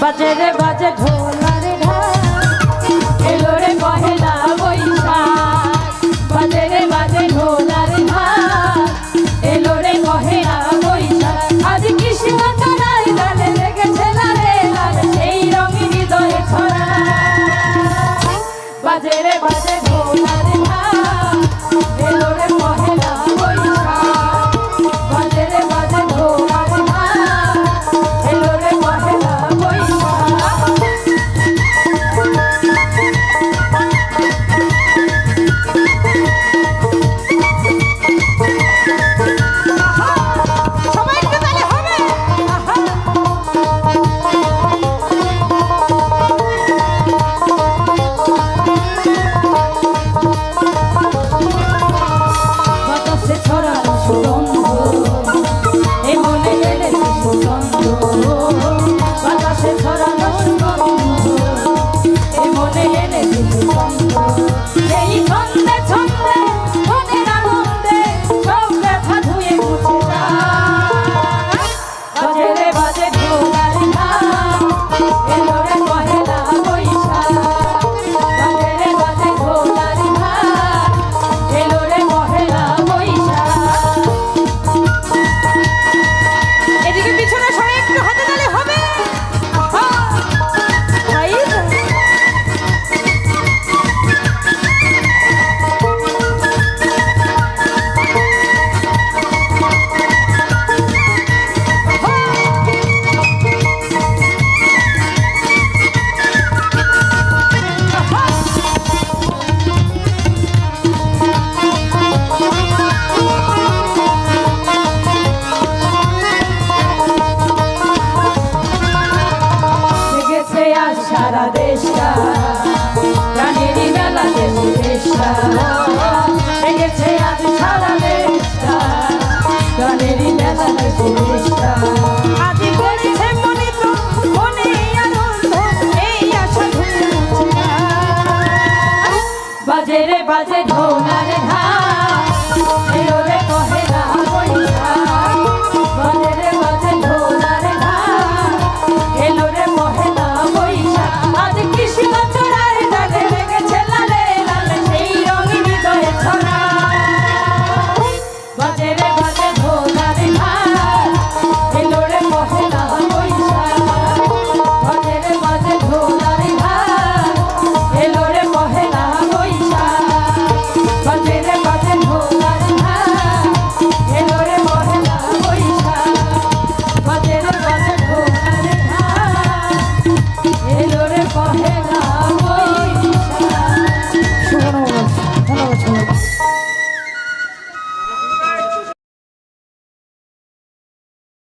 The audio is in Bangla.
বাজে রে বাজে ঢোলার ঢা এলো রে পহেলা বৈশাখ। বাজে রে বাজে ঢোলার ঢা এলো রে পহেলা বৈশাখ আজ কৃষ্ণ কানায় লালে লেগেছে লালে লাল সেই 나와 সারা দেশটা প্রাণেরই মেলা দেশে দেশটা এগেছে আজ সারা দেশটা প্রাণেরই মেলা দেশে দেশটা আজি করেছে মনে তো মনে আনন্দ এই আশা বাজে রে বাজে ধর